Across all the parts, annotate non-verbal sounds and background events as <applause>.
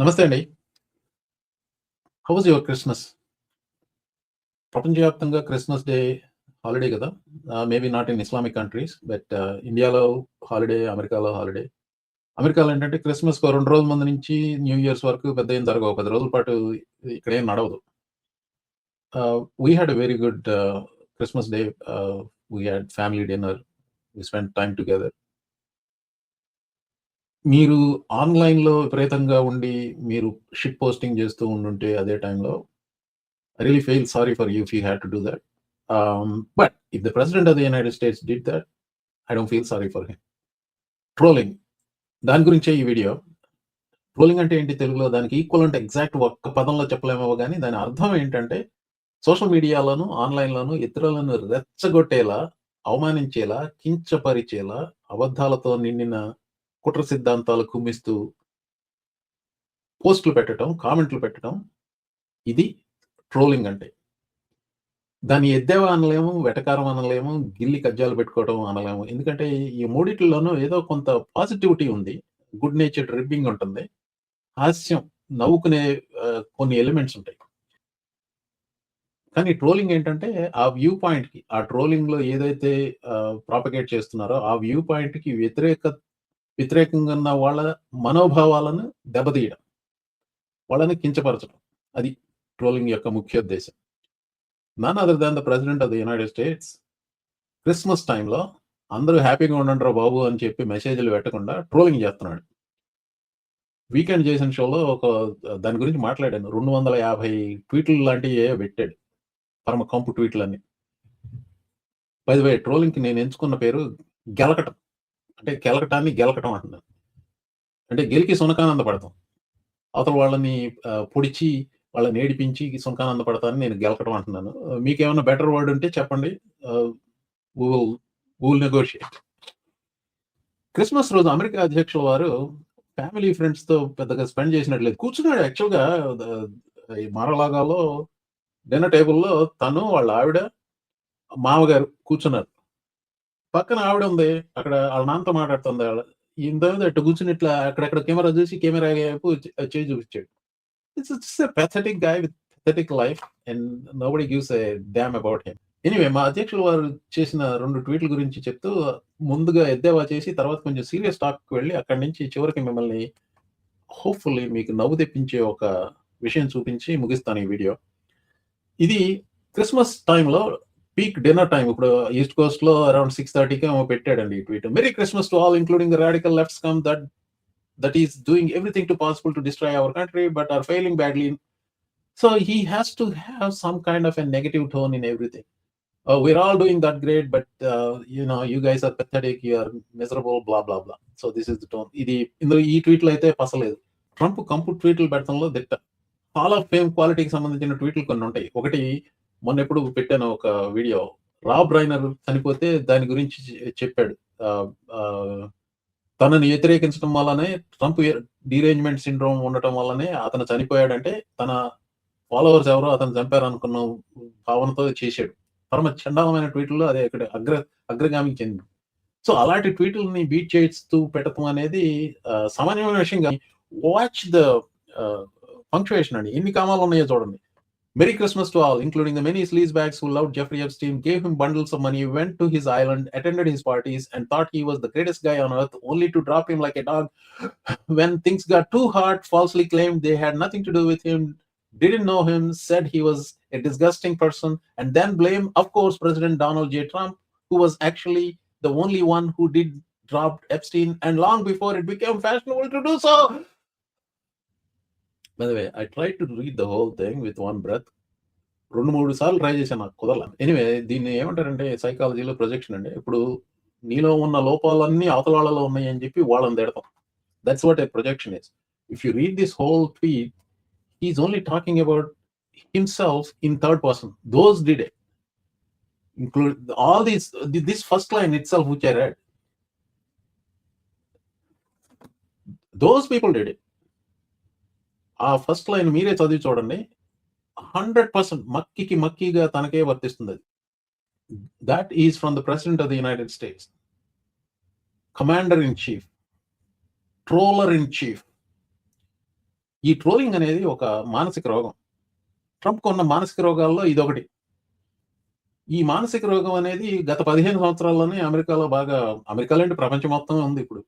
నమస్తే అండి. How's your Christmas? ప్రపంచవ్యాప్తంగా క్రిస్మస్ డే హాలిడే కదా maybe not in Islamic countries. But ఇండియాలో హాలిడే, అమెరికాలో హాలిడే. అమెరికాలో ఏంటంటే క్రిస్మస్ రెండు రోజుల ముందు నుంచి న్యూ ఇయర్స్ వరకు పెద్ద ఏం జరగవు. పది రోజుల పాటు ఇక్కడేం నడవదు. We we a very good Christmas day. We had family dinner. We spend time together. మీరు ఆన్‌లైన్‌లో విపరీతంగా ఉండి, మీరు షిట్ పోస్టింగ్ చేస్తూ ఉండుంటే అదే టైంలో I feel sorry for you for you to do that but if the president of the United States did that I don't feel sorry for him. Trolling. దాని గురించే ఈ వీడియో. ట్రోలింగ్ అంటే ఏంటి తెలుగులో? దానికి ఈక్వల్ అంటే ఎగ్జాక్ట్ ఒక్క పదంలో చెప్పలేమో కానీ దాని అర్థం ఏంటంటే, సోషల్ మీడియాలోను, ఆన్‌లైన్‌లోను ఇతరులను రెచ్చగొట్టేలా, అవమానించేలా, కించపరిచేలా, అబద్ధాలతో నిండిన కుట్ర సిద్ధాంతాలు కుమ్మిస్తూ పోస్టులు పెట్టడం కామెంట్లు పెట్టడం ఇది ట్రోలింగ్ అంటే. దాన్ని ఎద్దేవా అనలేము, వెటకారం అనలేము, గిల్లి కజ్జాలు పెట్టుకోవడం అనలేము. ఎందుకంటే ఈ మూడిట్లోనూ ఏదో కొంత పాజిటివిటీ ఉంది. గుడ్ నేచర్డ్ రిబ్బింగ్ ఉంటుంది. హాస్యం, నవ్వుకునే కొన్ని ఎలిమెంట్స్ ఉంటాయి. కానీ ట్రోలింగ్ ఏంటంటే, ఆ వ్యూ పాయింట్‌కి ఆ ట్రోలింగ్‌లో ఏదైతే ప్రాపగేట్ చేస్తున్నారో, ఆ వ్యూ పాయింట్‌కి వ్యతిరేక వ్యతిరేకంగా ఉన్న వాళ్ళ మనోభావాలను దెబ్బతీయడం. వాళ్ళని కించపరచడం. అది ట్రోలింగ్ యొక్క ముఖ్యోద్దేశం. None other than the president of the United States Christmas టైంలో అందరూ హ్యాపీగా ఉండండిరా బాబు అని చెప్పి మెసేజ్‌లు పెట్టకుండా ట్రోలింగ్ చేస్తున్నాడు. వీకెండ్ చేసిన షోలో ఒక దాని గురించి మాట్లాడాను. 250 ట్వీట్లు లాంటివి ఏవో పెట్టాడు. పరమ కంపు ట్వీట్‌లన్నీ. బై ద ట్రోలింగ్‌కి నేను ఎంచుకున్న పేరు గెలకటం. అంటే కెలకటాన్ని గెలకటం అంటున్నాను. అంటే గెలికి సునకానంద పడతాం. అవతల వాళ్ళని పొడిచి, వాళ్ళని ఏడిపించి సునకానంద పడతానని నేను గెలకటం అంటున్నాను. మీకేమైనా బెటర్ వర్డ్ ఉంటే చెప్పండి. Ah, will negotiate. క్రిస్మస్ రోజు అమెరికా అధ్యక్షుల వారు ఫ్యామిలీ, ఫ్రెండ్స్‌తో పెద్దగా స్పెండ్ చేసినట్టు లేదు. కూర్చున్నాడు యాక్చువల్‌గా ద మారలాగాలో డిన్నర్ టేబుల్‌లో తను, వాళ్ళ ఆవిడ, మామగారు కూర్చున్నారు. పక్కన ఆవిడ ఉంది. అక్కడ వాళ్ళ నాన్నతో మాట్లాడుతుంది వాళ్ళ ఈయన తర్వాత ఇట్ట ఇట్లా అక్కడక్కడ కెమెరా చూసి కెమెరా వైపు చే చేయి చూపించాడు. It's it's a pathetic with pathetic life and nobody gives a damn about him. Anyway మా అధ్యక్షులు వారు చేసిన రెండు ట్వీట్‌ల గురించి చెప్తూ ముందుగా ఎద్దేవా చేసి తర్వాత కొంచెం సీరియస్ టాక్‌కి వెళ్ళి అక్కడి నుంచి చివరికి మిమ్మల్ని హోప్‌ఫుల్లీ మీకు నవ్వు తెప్పించే ఒక విషయం చూపించి ముగిస్తాను ఈ వీడియో. ఇది క్రిస్మస్ టైంలో పీక్ డిన్నర్ టైమ్. ఇప్పుడు ఈస్ట్ కోస్ట్‌లో అరౌండ్ 6:30కి ఏమో పెట్టాడండి ఈ tweet. Merry Christmas to all including the radical lefts come that that is doing everything to possible to destroy our country but are failing badly. So he has to have some kind of a negative tone in everything. Oh, we're all doing that great, but uh, you know, you guys are pathetic, you are miserable, blah blah blah. So this is the tone. ఇది ఇందులో ఈ ట్వీట్లు అయితే పసలేదు. Trump కంపు ట్వీట్లు పెడతంలో దిట్ట. Hall of fame క్వాలిటీకి సంబంధించిన ట్వీట్లు కొన్ని ఉంటాయి. ఒకటి మొన్న ఎప్పుడు పెట్టాను ఒక వీడియో. రాబ్ రైనర్ చనిపోతే దాని గురించి చెప్పాడు. తనని వ్యతిరేకించడం వల్లనే ట్రంప్ డీరేంజ్‌మెంట్ సిండ్రోమ్ ఉండటం వల్లనే అతను చనిపోయాడంటే తన ఫాలోవర్స్ ఎవరో అతను చంపారనుకున్న భావనతో చేశాడు. పరమ చండాలమైన ట్వీట్లు అదే ఇక్కడ అగ్ర అగ్రగామికి చెంది సో అలాంటి ట్వీట్‌లని బీట్ చేస్తూ పెట్టడం అనేది సామాన్యమైన విషయం వాచ్ ద ఆహ్, అండి. ఎన్ని కామాలు ఉన్నాయో చూడండి. Merry Christmas to all, including the many sleazebags who loved Jeffrey Epstein, gave him bundles of money, went to his island, attended his parties, and thought he was the greatest guy on earth, only to drop him like a dog. <sniffs> when things got too hard, falsely claimed they had nothing to do with him, didn't know him, said he was a disgusting person, and then blame, of course, President Donald J. Trump, who was actually the only one who did drop Epstein, and long before it became fashionable to do so. By the way, I tried to read the whole thing with one breath. 2, 3 సార్లు try చేశాను. నాకు కుదరల. Anyway దీన్ని ఏమంటారంటే సైకాలజీలో projection అండి. ఇప్పుడు నీలో ఉన్న లోపాలన్నీ అవతల వాళ్ళలో ఉన్నాయి అని చెప్పి వాళ్ళని తిడతాం. That's what a projection is. If you read this whole tweet, he is only talking about himself in third person. Those did it. Include all these this first line itself which I read. Those people did it. ఆ first line మీరే చదివి చూడండి. Hundred percent మక్కికి మక్కిగా తనకే వర్తిస్తుంది అది. That is from the president of the United States commander in chief troller in chief ఈ trolling అనేది ఒక మానసిక రోగం. ట్రంప్ కొన్న మానసిక రోగాల్లో ఇది ఒకటి ఈ మానసిక రోగం అనేది గత 15 సంవత్సరాల్లోనే అమెరికాలో బాగా అమెరికాలో అంటే ప్రపంచం మొత్తం ఉంది ఇప్పుడు.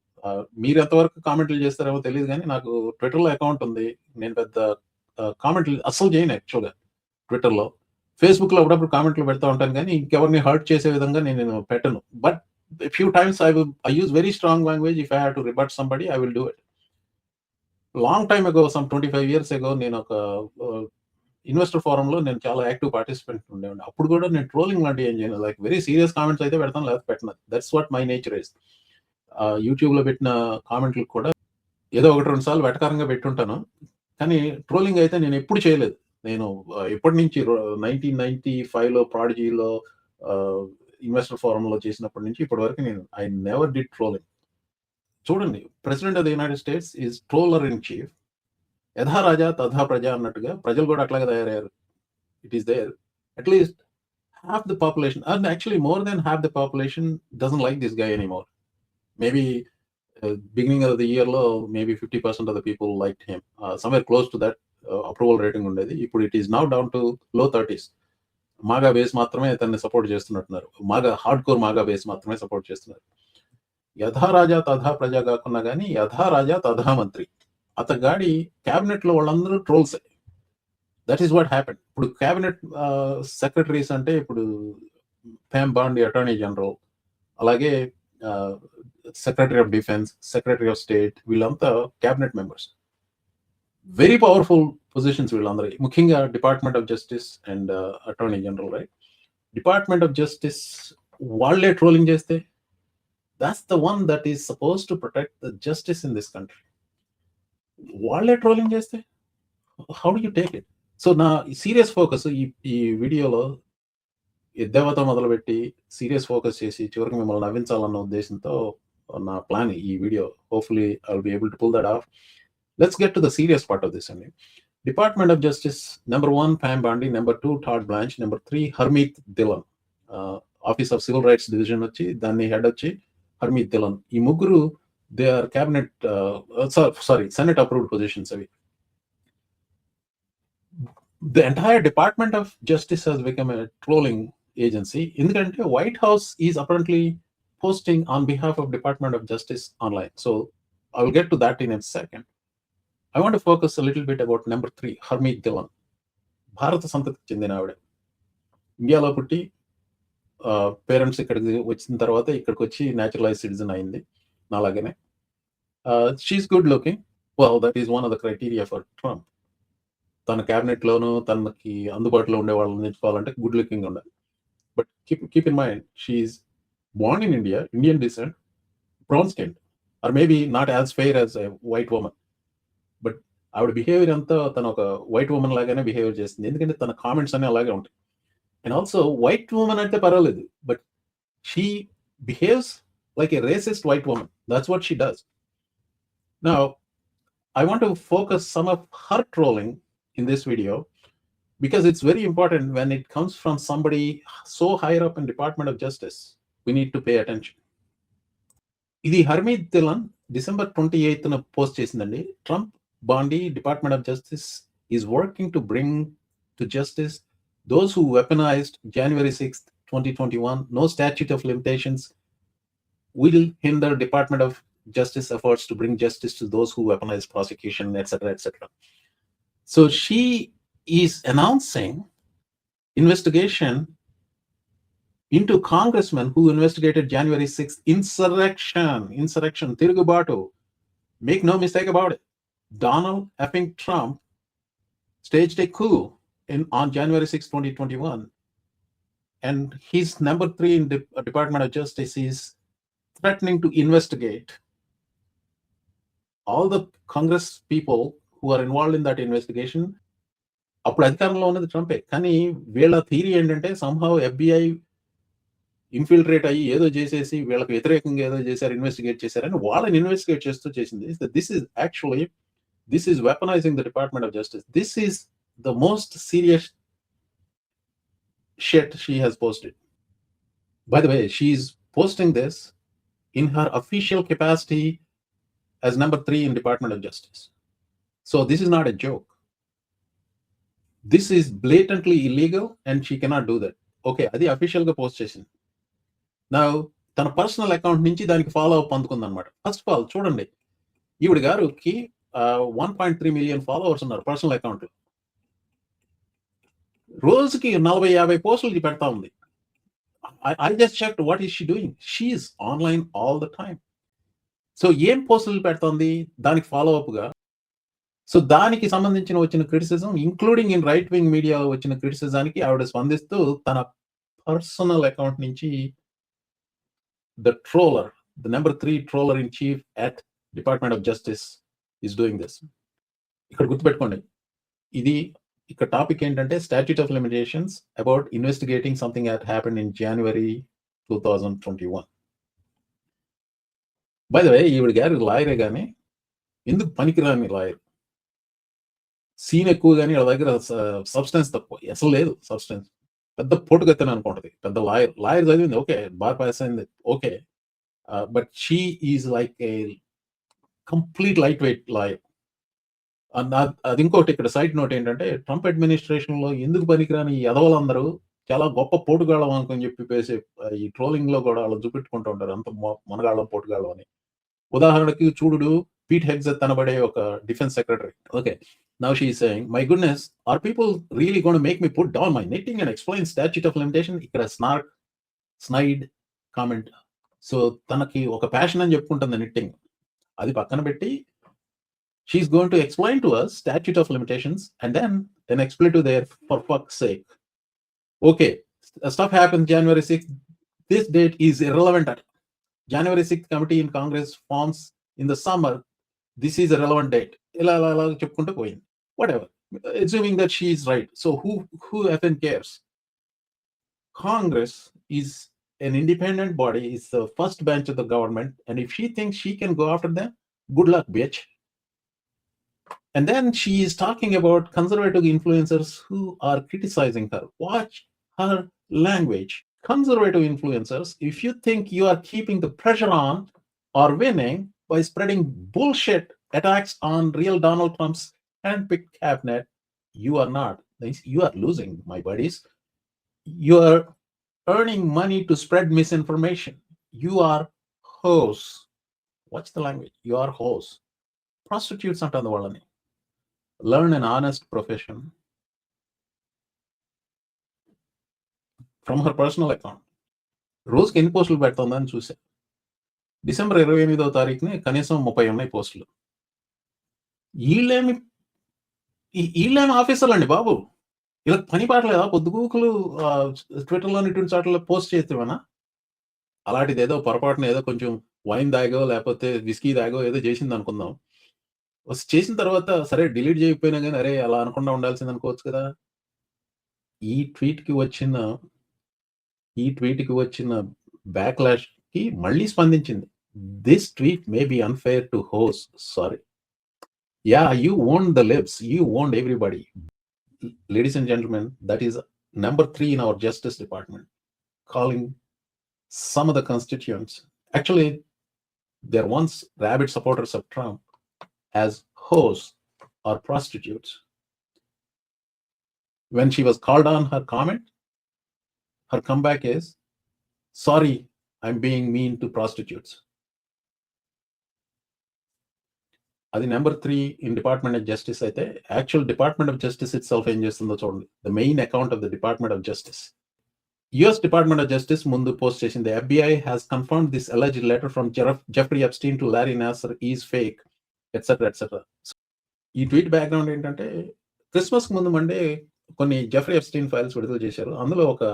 మీరు ఎంతవరకు కామెంట్‌లు చేస్తారేమో తెలియదు కానీ నాకు ట్విట్టర్‌లో అకౌంట్ ఉంది. నేను పెద్ద కామెంట్‌లు అస్సలు చేయను యాక్చువల్‌గా ట్విట్టర్‌లో. ఫేస్‌బుక్‌లో అప్పుడప్పుడు కామెంట్‌లు పెడతా ఉంటాను కానీ ఇంకెవరిని హర్ట్ చేసే విధంగా నేను పెట్టను. But few times I will I use very strong language if I have to rebut somebody I will do it. Long time ago some 25 years ago నేను ఒక ఇన్వెస్టర్ ఫోరంలో నేను చాలా యాక్టివ్ పార్టిసిపెంట్ ఉండేవాడి అప్పుడు కూడా నేను ట్రోలింగ్ లాంటివి ఏం చేయను. లైక్ వెరీ సీరియస్ కామెంట్స్ అయితే పెడతాను లేకపోతే పెట్టను. That's what my nature is యూట్యూబ్‌లో పెట్టిన కామెంట్‌లకి కూడా ఏదో ఒకటి, రెండు సార్లు వెటకారంగా పెట్టుంటాను. కానీ ట్రోలింగ్ అయితే నేను ఎప్పుడు చేయలేదు. నేను ఎప్పటి నుంచి రొ 1995లో ప్రాడిజీలో ఇన్వెస్టర్ ఫోరంలో చేసినప్పటి నుంచి ఇప్పటి వరకు నేను ఐ నెవర్ డిడ్ ట్రోలింగ్. చూడండి president of the United States is troller in chief. యథా రాజా తథా ప్రజ అన్నట్టుగా ప్రజలు కూడా అట్లాగే తయారయ్యారు. It is there. At least half the population and actually more than half the population doesn't like this guy anymore. Maybe ah, beginning of the ఇయర్‌లో maybe 50% of the people liked him. Ah, somewhere close to that approval rating ఉండేది. ఇప్పుడు it is now down to low 30స్. MAGA base మాత్రమే తనని support చేస్తున్నట్టున్నారు. MAGA hard core MAGA base మాత్రమే support చేస్తున్నారు. యథా రాజా తథా ప్రజా కాకుండా కానీ యథా రాజా తథా మంత్రి. అతగాడి క్యాబినెట్‌లో వాళ్ళందరూ trolls that is what happen ఇప్పుడు క్యాబినెట్ సెక్రటరీస్ అంటే ఇప్పుడు ఫ్యామ్ బాండి అటార్నీ జనరల్, అలాగే secretary of defence, secretary of state వీళ్ళంతా cabinet members. Very powerful positions వీళ్ళందరూ ముఖ్యంగా department of justice and attorney general right. Department of justice వాళ్ళే trolling చేస్తే that's the one that is suppose to protect the justice in this country. వాళ్ళే trolling చేస్తే how do you take it? So నా serious focus ఈ ఈ వీడియోలో దేవత మొదలుపెట్టి సీరియస్ ఫోకస్ చేసి చివరికి మిమ్మల్ని నవ్వించాలన్న ఉద్దేశంతో నా ప్లాన్ ఈ video. Hopefully I be able to pull that off. Let's get to the serious part of this అండి. Department of justice number one Pam Bondi, number 2 Todd Blanche, number three Harmeet Dhillon office of civil rights division వచ్చి దాన్ని head వచ్చి హర్మీత్ దిలన్ ఈ ముగ్గురు they are cabinet sorry senate approved positions అవి. The entire department of justice has become a trolling agency. ఎందుకంటే white house is apparently posting on behalf of department of justice online. So I will get to that in a second. I want focus little bit about number three Harmeet Dhillon భారత సంతతికి చెందిన ఆవిడ. ఇండియాలో పుట్టి parents ఇక్కడికి వచ్చిన తర్వాత ఇక్కడికి వచ్చి న్యాచురలైజ్ సిటిజన్ అయింది. అలాగనే she is good looking. Well that is one of the criteria for Trump. తన క్యాబినెట్‌లోను తనకి అందుబాటులో ఉండే వాళ్ళని ఎంచుకోవాలంటే గుడ్ లుకింగ్ ఉండాలి. But keep keep in mind she is in India, Indian descent, brown skinned or maybe not as fair as a white women but ఆవిడ behaviour అంతా తను ఒక వైట్ ఉమెన్ లాగానే బిహేవియర్ చేస్తుంది. ఎందుకంటే తన కామెంట్స్ అన్నీ అలాగే ఉంటాయి. అండ్ ఆల్సో వైట్ ఉమెన్ అంటే పర్వాలేదు. But she behaves Like a racist white woman. That's what she does. Now I want to focus some of her trolling in this video because it's very important when it comes from somebody so higher up in Department of Justice. We need to pay attention. ఇది Harmeet Dhillon December 28న post చేసిందండి. Trump Bondi department of justice is working to bring to justice those who weaponized January 6th, 2021. No statute of limitations will hinder Department of Justice efforts to bring justice to those who weaponize prosecution, etc., etc. So she is announcing investigation into congressmen who investigated January 6th insurrection, insurrection, Tirugubatu. Make no mistake about it. Donald effing Trump staged a coup in on January 6, 2021. And his number three in the uh, Department of Justice is threatening to investigate all the Congress people who are involved in that investigation. అప్పుడు అధికారంలో ఉన్నది ట్రంపే కానీ వీళ్ళ theory ఏంటంటే somehow FBI infiltrate అయ్యి ఏదో చేసేసి వీళ్ళకి వ్యతిరేకంగా ఏదో చేశారు ఇన్వెస్టిగేట్ చేశారని వాళ్ళని ఇన్వెస్టిగేట్ చేస్తూ చేసింది this is actually this is weaponizing the department of justice this is the most serious shit she has posted. By the way, she's posting this in her official capacity as number three in Department of Justice. So this is not a joke this is blatantly illegal and she cannot do that okay అది అఫీషియల్గా post చేసింది. నా తన personal account నుంచి దానికి follow up అందుకుంది అనమాట first of all చూడండి. ఈవిడ గారికి one point three million followers ఉన్నారు పర్సనల్ అకౌంట్ రోజుకి నలభై యాభై పోస్టులు పెడతా ఉంది. I, I just checked what is she doing. She is online all the time. So ఏం పోస్టులు పెడుతోంది? దానికి ఫాలో అప్గా సో దానికి సంబంధించిన వచ్చిన criticism including in right wing media వచ్చిన క్రిటిసిజానికి ఆవిడ స్పందిస్తూ తన పర్సనల్ అకౌంట్ నుంచి the troller the number three troller in chief at department of justice is doing this ఇక్కడ గుర్తుపెట్టుకోండి. ఇది ఇక్కడ టాపిక్ ఏంటంటే statute of limitations about investigating something that happen in January two thousand twenty one by the way ఈవిడ గారు లాయరే కానీ ఎందుకు పనికిరాని లాయర్? సీన్ ఎక్కువ కానీ వాళ్ళ దగ్గర సబ్స్టెన్స్ తక్కువ. అసలు లేదు సబ్స్టెన్స్ పెద్ద పోటుగత్తని అనుకుంటది. పెద్ద లాయర్. లాయర్ చదివింది. ఓకే. బార్ పాస్ అయింది. Okay. But she is like a complete lightweight lawyer. అది ఇంకోటి ఇక్కడ సైడ్ నోట్ ఏంటంటే ట్రంప్ అడ్మినిస్ట్రేషన్లో ఎందుకు పనికిరాని ఈ ఎదవలందరూ చాలా గొప్ప పోటుగాళ్ళం అనుకుని చెప్పి పేసే ఈ ట్రోలింగ్లో కూడా వాళ్ళు చూపెట్టుకుంటూ ఉంటారు. అంత మనగాళ్ళం పోటుగాళ్ళం అని. ఉదాహరణకి చూడు పీట్ హెగ్జెత్ అనబడే ఒక defence secretary okay now she saying my goodness are people really gon make me put down my knitting and explain statute of limitation ఇక్కడ స్నార్క్ స్నైడ్ కామెంట్ సో తనకి ఒక ప్యాషన్ అని చెప్పుకుంటుంది నిట్టింగ్ అది పక్కన పెట్టి she's going to explain to us statute of limitations and then then explain to there for fuck's sake. Okay, uh, stuff happened January 6th. This date is irrelevant. January 6th committee in Congress forms in the summer. This is a relevant date. Whatever. Assuming that she is right. So who who FN cares? Congress is an independent body, is the first bench of the government, and if she thinks she can go after them, good luck, bitch. And then she is talking about conservative influencers who are criticizing her. Watch her language. Conservative influencers, if you think you are keeping the pressure on or winning by spreading bullshit attacks on real Donald Trump's handpicked cabinet, you are not. You are losing, my buddies. You are earning money to spread misinformation. You are hoes. Watch the language? You are hoes. Prostitutes aren't on the world. Learn an honest profession from her personal account రోజుకి ఎన్ని పోస్టులు పెడుతుందని చూసా. December ఇరవై ఎనిమిదో తారీఖుని కనీసం ముప్పై ఉన్నాయి పోస్టులు. వీళ్ళేమి వీళ్ళేమి ఆఫీసర్లు అండి బాబు? ఇలా పని పాటలేదా పొద్దుగూకులు ట్విట్టర్లో ఇటువంటి చాట్లలో పోస్ట్ చేస్తేవనా అలాంటిది ఏదో పొరపాటున ఏదో కొంచెం వైన్ దాగో లేకపోతే విస్కీ దాగో ఏదో చేసింది అనుకుందాం చేసిన తర్వాత సరే డిలీట్ చేయకపోయినా కానీ అరే అలా అనకుండా ఉండాల్సింది అనుకోవచ్చు కదా. ఈ ట్వీట్కి వచ్చిన ఈ ట్వీట్కి వచ్చిన బ్యాక్లాష్కి మళ్ళీ స్పందించింది. This tweet may be unfair to hoes sorry. Ya you own the lips you own everybody. Ladies and gentlemen that is number three in our justice department. Calling some of the constituents actually they are ones rabid supporters of Trump as hoes or prostitutes. When she was called on her comment, her comeback is, Sorry, I'm being mean to prostitutes. అది number three in department of justice అయితే actual department of justice itself ఏం చేస్తుందో చూడండి the main account of the department of justice US department of justice ముందు post చేసింది FBI has confirm this alleged letter from Jeffrey Epstein to Larry Nassar is fake etcetera etcetera ఈ tweet background ఏంటంటే Christmas ముందు Monday కొన్ని Jeffrey Epstein files విడుదల చేశారు. అందులో ఒక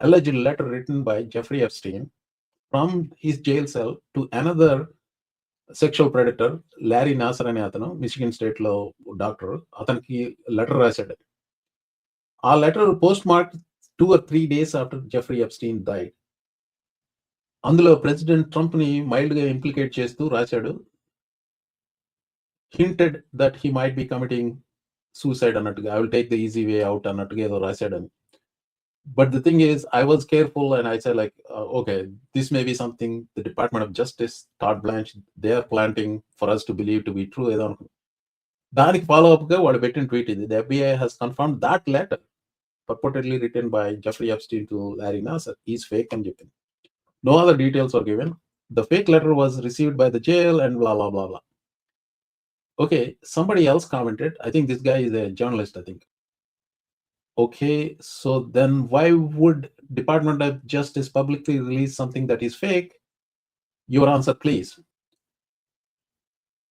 alleged letter return by Jeffrey Epstein from his jail cell to another sexual predator Larry Nassar అనే అతను మిచిగన్ స్టేట్లో డాక్టర్ అతనికి లెటర్ రాశాడు. ఆ letter postmark two or three days after Jeffrey Epstein died అందులో ప్రెసిడెంట్ ట్రంప్ని ఇంప్లికేట్ చేస్తూ రాశాడు. hinted that he might be committing suicide అన్నట్టుగా I will take the easy way out అన్నట్టుగా ఏదో రాశాడని but the thing is I was careful and I say like okay this may be something the department of justice that blanch they are planting for us to believe to be true ఏదో అనుకున్నాను దానికి follow up గా వాడు పెట్టిన tweet ఇది the FBI has confirm that letter purportedly written by Jeffrey Epstein to Larry Nassar is fake and చెప్పింది no other details are given the fake letter was received by the jail and blah blah blah blah okay somebody else commented. I think this guy is a journalist i think. Okay so then why would department of justice publicly release something that is fake? Your answer please.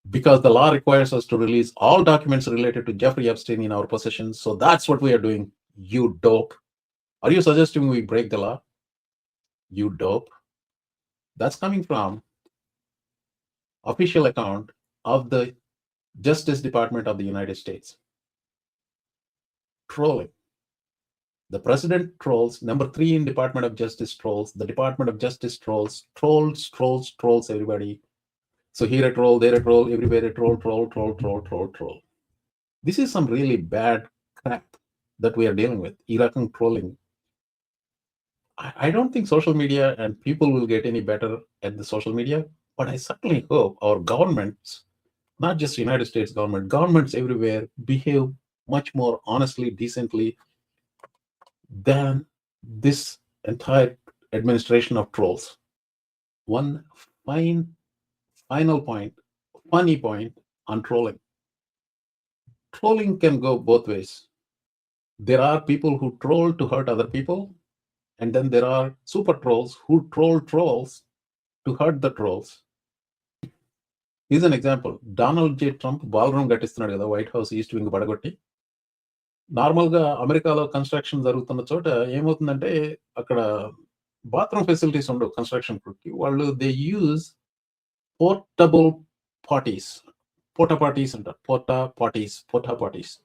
Because the law requires us to release all documents related to jeffrey epstein in our possession so that's what we are doing. You dope. Are you suggesting we break the law? You dope. That's coming from official account of the justice department of the united states trolling the president trolls. Number three in Department of Justice trolls. The Department of Justice trolls. Trolls, trolls, trolls everybody. So here a troll, there a troll, everywhere a troll, troll, troll, troll, troll, troll. This is some really bad crap that we are dealing with. Iraqan trolling. I, I don't think social media and people will get any better at the social media, but I certainly hope our governments, not just United States government, governments everywhere behave much more honestly, decently, than this entire administration of trolls. One fine, final point, funny point on trolling. Trolling can go both ways. There are people who troll to hurt other people, and then there are super trolls who troll trolls to hurt the trolls. Here's example example. J Trump ball room కట్టిస్తున్నాడు కదా White house east wing పడగొట్టి. నార్మల్గా అమెరికాలో construction జరుగుతున్న చోట ఏమవుతుందంటే అక్కడ bathroom facilities ఉండవు కన్స్ట్రక్షన్కి. వాళ్ళు they use portable potties porta potties అంటారు. పోటా పార్టీస్ పోటా పార్టీస్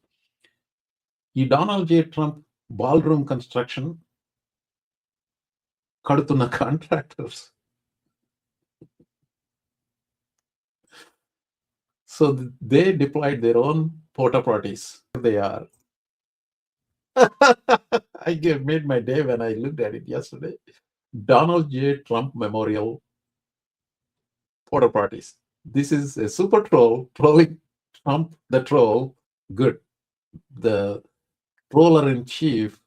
ఈ Donald J Trump ball room construction కడుతున్న contractors So they deployed their own porta potties. They are. <laughs> I made my day when I looked at it yesterday. Donald J. Trump Memorial porta potties. This is a super troll trolling Trump the troll. Good. The troller in chief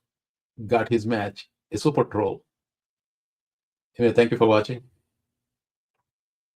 got his match. A super troll. Anyway, thank you for watching.